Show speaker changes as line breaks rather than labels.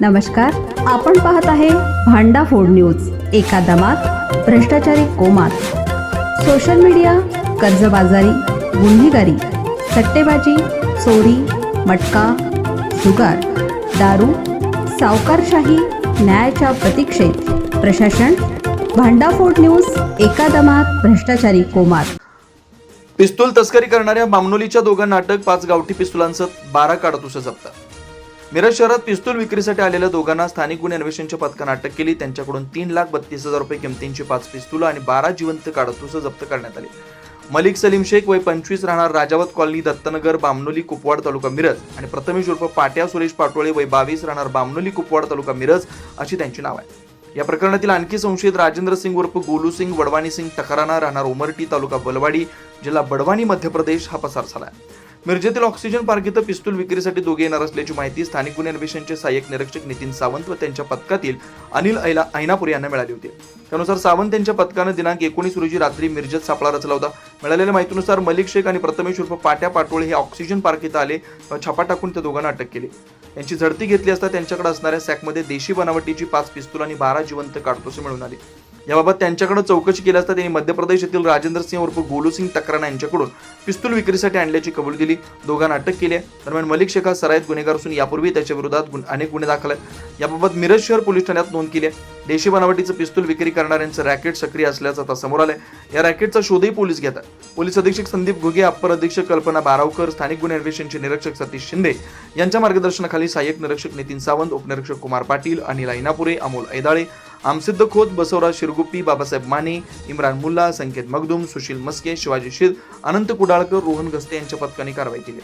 नमस्कार आपण पाहत आहे भांडा फोड न्यूज एका दमात भ्रष्टाचारी कोमात. सोशल मीडिया कर्जबाजारी गुन्हेगारी सट्टेबाजी चोरी मटका जुगार दारू सावकारशाही न्यायाच्या प्रतीक्षेत. प्रशासन भांडाफोड न्यूज एका दमात भ्रष्टाचारी कोमात.
पिस्तूल तस्करी करणाऱ्या मामनोलीच्या दोघांना अटक पाच गावठी पिस्तुलांसह बारा काडतुसं जप्त. मिरज शहरात पिस्तूल विक्रीसाठी आलेल्या दोघांना स्थानिक गुन्हे अन्वेषणच्या पथकानं अटक केली. त्यांच्याकडून तीन लाख बत्तीस हजार रुपये किमतींची पाच पिस्तुलं आणि बारा जिवंत काडतुसं जप्त करण्यात आली. मलिक सलीम शेख वय पंचवीस राहणार राजावत कॉलनी दत्तनगर बामनोली कुपवाड तालुका मिरज आणि प्रथमेश उर्फ पाट्या सुरेश पाटोळे वय बावीस राहणार बामनोली कुपवाड तालुका मिरज अशी त्यांची नाव आहे या प्रकरणातील आणखी संशयित राजेंद्र सिंग उर्फ गोलू सिंग वडवाणी सिंग टकराना राहणार उमरटी तालुका बलवाडी जिल्हा बडवानी मध्य प्रदेश हा पसार झाला आहे मिरजेतील ऑक्सिजन पार्क इथं पिस्तूल विक्रीसाठी दोघे येणार असल्याची माहिती स्थानिक गुन्हे अन्वेषणचे सहाय्यक निरीक्षक नितीन सावंत व त्यांच्या पथकातील अनिल ऐला ऐनापूर यांना मिळाली होती. त्यानुसार सावंत यांच्या पथकानं दिनांक एकोणीस रोजी रात्री मिरजेत सापळा रचला होता. मिळालेल्या माहितीनुसार मलिक शेख आणि प्रथमेश उर्फ पाट्या पाटोळे हे ऑक्सिजन पार्क इथं आले व छापा टाकून त्या दोघांना अटक केली. यांची झडती घेतली असता त्यांच्याकडे असणाऱ्या सॅकमध्ये देशी बनावटीची पाच पिस्तूल आणि बारा जिवंत काडतुसे मिळून आली. याबाबत त्यांच्याकडे चौकशी केली असता त्यांनी मध्य प्रदेश येथील राजेंद्र सिंह उर्फ गोलू सिंग तक्राना यांच्याकडून पिस्तूल विक्रीसाठी आणल्याची कबूल दिली दोघांना अटक केली आहे. दरम्यान मलिक शेख हा गुन्हेगार असून यापूर्वी त्याच्या विरोधात अनेक गुन्हे दाखल आहेत. याबाबत मिरज शहर पोलीस ठाण्यात नोंद केली आहे. देशी बनावटीचं पिस्तूल विक्री करणाऱ्यांचं रॅकेट सक्रिय असल्याचं आता समोर आलंय. या रॅकेटचा शोधही पोलीस घेतात. पोलीस अधीक्षक संदीप घुगे अप्पर अधीक्षक कल्पना बारावकर स्थानिक गुन्हे अन्वेषणचे निरीक्षक सतीश शिंदे यांच्या मार्गदर्शनाखाली सहाय्यक निरीक्षक नितीन सावंत उपनिरीक्षक कुमार पाटील अनिल ऐनापुरे अमोल ऐदाळे आमसिद्ध खोत बसवराज शिरगुप्पी बाबासाहेब माने इम्रान मुल्ला संकेत मगदुम सुशील मस्के शिवाजी शिर अनंत कुडाळकर रोहन गस्ते यांच्या पथकाने कारवाई केली.